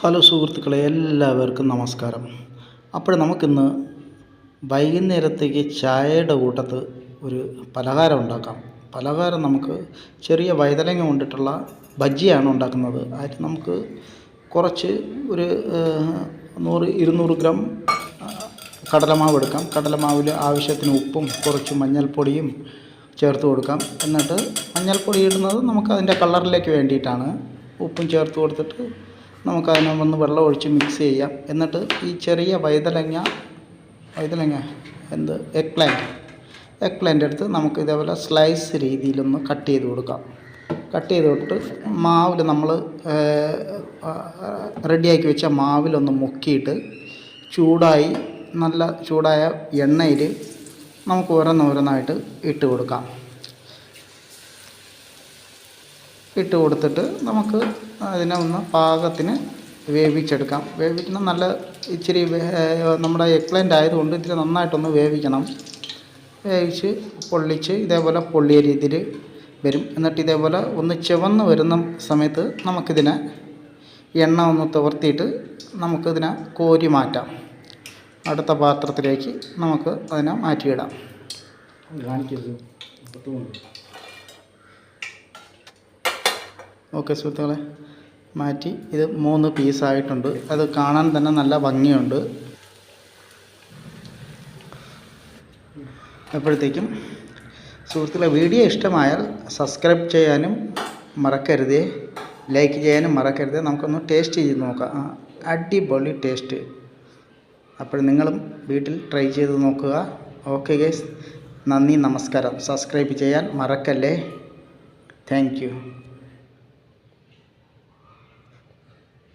Hello സുഹൃത്തുക്കളെ എല്ലാവർക്കും നമസ്കാരം. അപ്പോൾ നമുക്കിന്ന് വൈകുന്നേരത്തേക്ക് ചായയുടെ കൂട്ടത്ത് ഒരു പലഹാരം ഉണ്ടാക്കാം. പലഹാരം നമുക്ക് ചെറിയ വൈതലങ്ങ കൊണ്ടിട്ടുള്ള ബജ്ജിയാണ് ഉണ്ടാക്കുന്നത്. അതിന് നമുക്ക് കുറച്ച് ഒരു നൂറ് ഇരുന്നൂറ് ഗ്രാം കടലമാവ് എടുക്കാം. കടലമാവിൽ ആവശ്യത്തിന് ഉപ്പും കുറച്ച് മഞ്ഞൾപ്പൊടിയും ചേർത്ത് കൊടുക്കാം. എന്നിട്ട് മഞ്ഞൾപ്പൊടി ഇടുന്നത് നമുക്ക് അതിന്റെ കളറിലേക്ക് വേണ്ടിയിട്ടാണ്. ഉപ്പും ചേർത്ത് കൊടുത്തിട്ട് നമുക്ക് വന്ന് വെള്ളം ഒഴിച്ച് മിക്സ് ചെയ്യാം. എന്നിട്ട് ഈ ചെറിയ വൈതലങ്ങ വൈതലങ്ങ എന്ത്? എഗ് പ്ലാന്റ് എഗ് പ്ലാന്റ് എടുത്ത് നമുക്ക് ഇതേപോലെ സ്ലൈസ് രീതിയിലൊന്ന് കട്ട് ചെയ്ത് കൊടുക്കാം. കട്ട് ചെയ്ത് കൊടുത്തിട്ട് മാവിൽ നമ്മൾ റെഡിയാക്കി വെച്ച മാവിലൊന്ന് മുക്കിയിട്ട് ചൂടായി നല്ല ചൂടായ എണ്ണയിൽ നമുക്ക് ഓരോന്നോരോന്നായിട്ട് ഇട്ട് കൊടുക്കാം. ഇട്ട് കൊടുത്തിട്ട് നമുക്ക് അതിനെ ഒന്ന് പാകത്തിന് വേവിച്ചെടുക്കാം. വേവിക്കുന്ന നല്ല ഇച്ചിരി നമ്മുടെ എക്ലന്റ് ആയതുകൊണ്ട് ഇത്തിരി നന്നായിട്ടൊന്ന് വേവിക്കണം. വേവിച്ച് പൊള്ളിച്ച് ഇതേപോലെ പൊള്ളിയ രീതിയിൽ വരും. എന്നിട്ട് ഇതേപോലെ ഒന്ന് ചുവന്ന് വരുന്ന സമയത്ത് നമുക്കിതിനെ എണ്ണ ഒന്ന് തുവർത്തിയിട്ട് നമുക്കിതിനെ കോരി മാറ്റാം. അടുത്ത പാത്രത്തിലേക്ക് നമുക്ക് അതിനെ മാറ്റിയിടാം. ഓക്കെ സുഹൃത്തുക്കളെ മാറ്റി. ഇത് മൂന്ന് പീസായിട്ടുണ്ട് അത് കാണാൻ തന്നെ നല്ല ഭംഗിയുണ്ട്. അപ്പോഴത്തേക്കും സുഹൃത്തുക്കളെ വീഡിയോ ഇഷ്ടമായാൽ സബ്സ്ക്രൈബ് ചെയ്യാനും മറക്കരുത്. ലൈക്ക് ചെയ്യാനും മറക്കരുത്. നമുക്കൊന്ന് ടേസ്റ്റ് ചെയ്ത് നോക്കാം. അടിപൊളി ടേസ്റ്റ് അപ്പോൾ നിങ്ങളും വീട്ടിൽ ട്രൈ ചെയ്ത് നോക്കുക. ഓക്കെ ഗേസ് നന്ദി നമസ്കാരം. സബ്സ്ക്രൈബ് ചെയ്യാൻ മറക്കല്ലേ. താങ്ക്